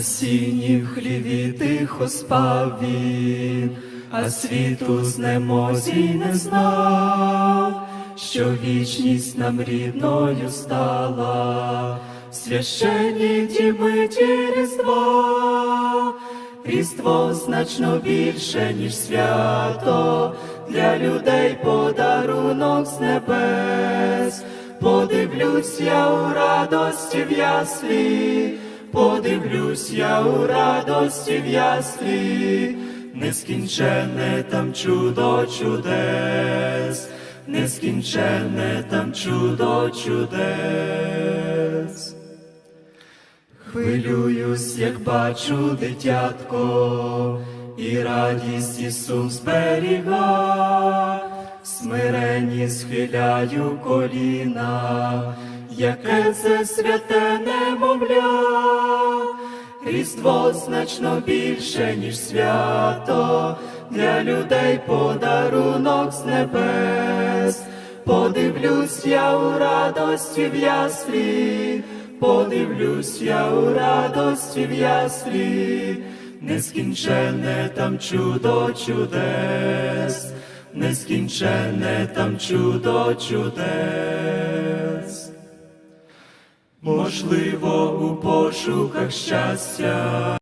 Сіні в хліві тихо спав він, а світу знемозі не знав, що вічність нам рідною стала, священні ті миті Різдва, Різдво значно більше, ніж свято, для людей подарунок з небес. Подивлюсь я у радості в яслі, подивлюсь я у радості в яслі, нескінченне там чудо чудес, нескінченне там чудо чудес. Хвилююсь, як бачу дитятко, і радість Ісус зберіга, смирені схиляю коліна, яке це святе немовля, Різдво значно більше, ніж свято, для людей подарунок з небес. Подивлюсь я у радості в яслі, подивлюсь я у радості в яслі, нескінченне там чудо чудес, нескінченне там чудо чудес. Можливо, у пошуках щастя